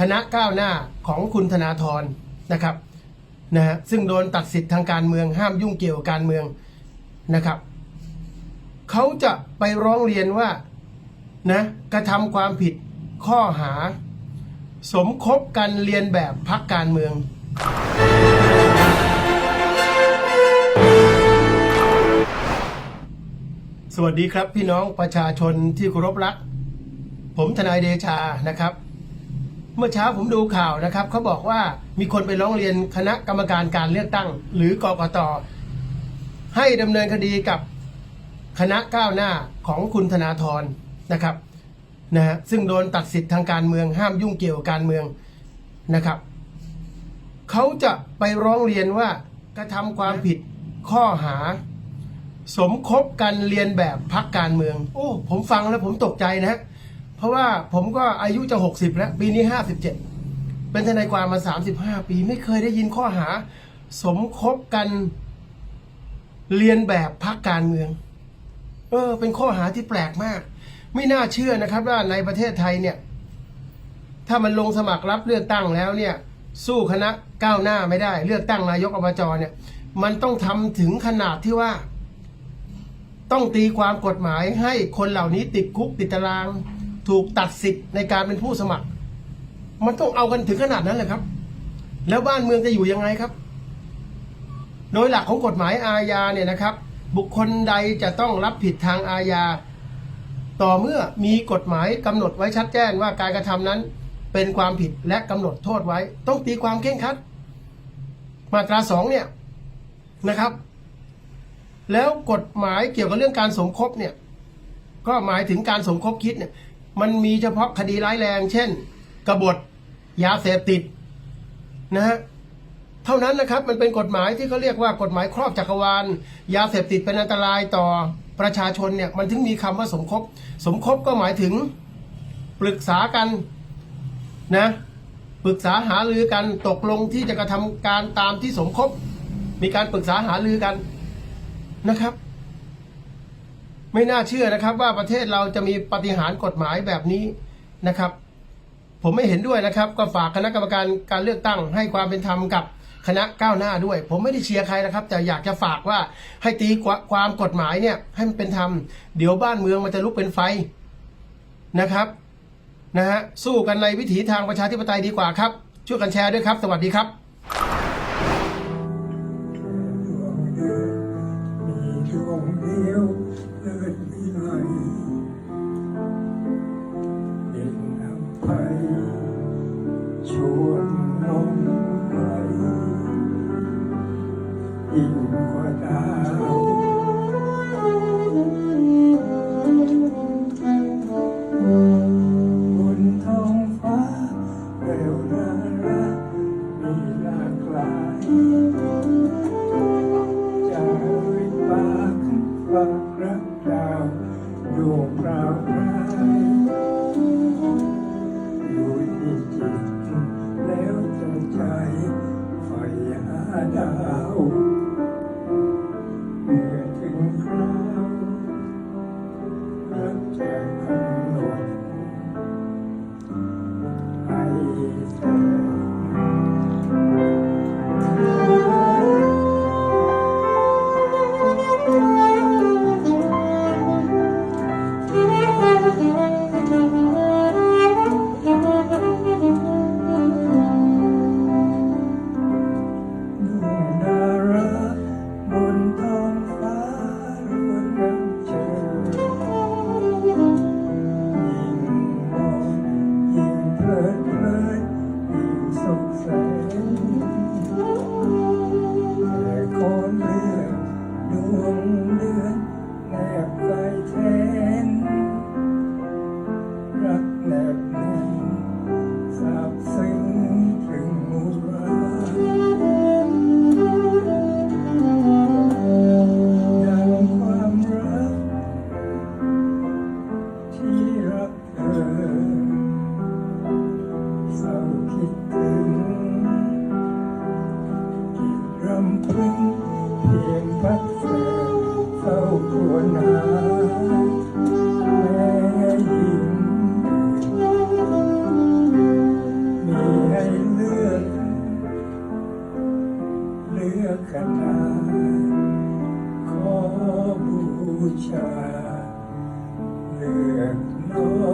คณะก้าวหน้าของคุณธนาธรนะครับนะฮะซึ่งโดนตัดสิทธิ์ทางการเมืองห้ามยุ่งเกี่ยวกับการเมืองนะครับเขาจะไปร้องเรียนว่านะกระทำความผิดข้อหา สมคบกันเรียนแบบพักการเมือง สวัสดีครับพี่น้องประชาชนที่เคารพรัก ผมทนายเดชานะครับ มื่อเช้าผมดูข่าวนะครับเขาบอกว่ามีคนไปร้องเรียนคณะกรรมการการเลือกตั้ง หรือกกตให้ดำเนินคดีกับคณะก้าวหน้าของคุณธนาธรนะครับนะฮะซึ่งโดนตัดสิทธิ์ทางการเมืองห้ามยุ่งเกี่ยวกับการเมืองนะครับเขาจะไปร้องเรียนว่ากระทำความผิดข้อหา สมคบกันเรียนแบบพักการเมือง โอ้ ผมฟังแล้วผมตกใจนะฮะ เพราะว่าผมก็อายุจะหกสิบแล้ว ปีนี้ห้าสิบเจ็ดเป็นทนายความมาสามสิบห้าปีไม่เคยได้ยินข้อหา สมคบกันเรียนแบบพักการเมือง เออ เป็นข้อหาที่แปลกมาก ไม่น่าเชื่อนะครับว่าในประเทศไทยเนี่ย ถ้ามันลงสมัครรับเลือกตั้งแล้วเนี่ย สู้คณะก้าวหน้าไม่ได้ เลือกตั้งนายกอบจเนี่ย มันต้องทำถึงขนาดที่ว่า ต้องตีความกฎหมายให้คนเหล่านี้ติดคุกติดตาราง ถูกตัดสิทธิ์ในการเป็นผู้สมัคร มันต้องเอากันถึงขนาดนั้นเลยครับ แล้วบ้านเมืองจะอยู่ยังไงครับ โดยหลักของกฎหมายอาญาเนี่ยนะครับ บุคคลใดจะต้องรับผิดทางอาญา ต่อเมื่อมีกฎหมายกำหนดไว้ชัดแจ้งว่าการกระทำนั้น เป็นความผิดและกำหนดโทษไว้ ต้องตีความเคร่งคัด มาตราสองเนี่ยนะครับ แล้วกฎหมายเกี่ยวกับเรื่องการสมคบเนี่ยก็หมายถึงการสมคบคิดเนี่ย มันมีเฉพาะคดีร้ายแรง เช่น กบฏยาเสพติดนะฮะเท่านั้นนะครับมันเป็นกฎหมายที่เขาเรียกว่ากฎหมายครอบจักรวาล ยาเสพติดเป็นอันตรายต่อประชาชนเนี่ยมันถึงมีคำว่าสมคบ สมคบก็หมายถึงปรึกษากันนะปรึกษาหารือกันตกลงที่จะกระทำการตามที่สมคบ มีการปรึกษาหารือกันนะครับ ไม่น่าเชื่อนะครับ ว่าประเทศเราจะมีปฏิหารกฎหมายแบบนี้นะครับ ผมไม่เห็นด้วยนะครับ ก็ฝากคณะกรรมการการเลือกตั้ง ให้ความเป็นธรรมกับคณะก้าวหน้าด้วย ผมไม่ได้เชียร์ใครนะครับ แต่อยากจะฝากว่าให้ตีความกฎหมายเนี่ย ให้มันเป็นธรรมเดี๋ยวบ้านเมืองมันจะลุกเป็นไฟนะครับนะฮะสู้กันในวิถีทางประชาธิปไตยดีกว่าครับ ช่วยกันแชร์ด้วยครับ สวัสดีครับ ดาวเมื่อถึงคราวรักจะกำหนดให้เธอ เธอเคิดถึงกิดรำพึงเพียงพัดเฟืากลัหาแม่ยิ้มีให้เลือกเลือกขนาดขอบูชาเลือก Của.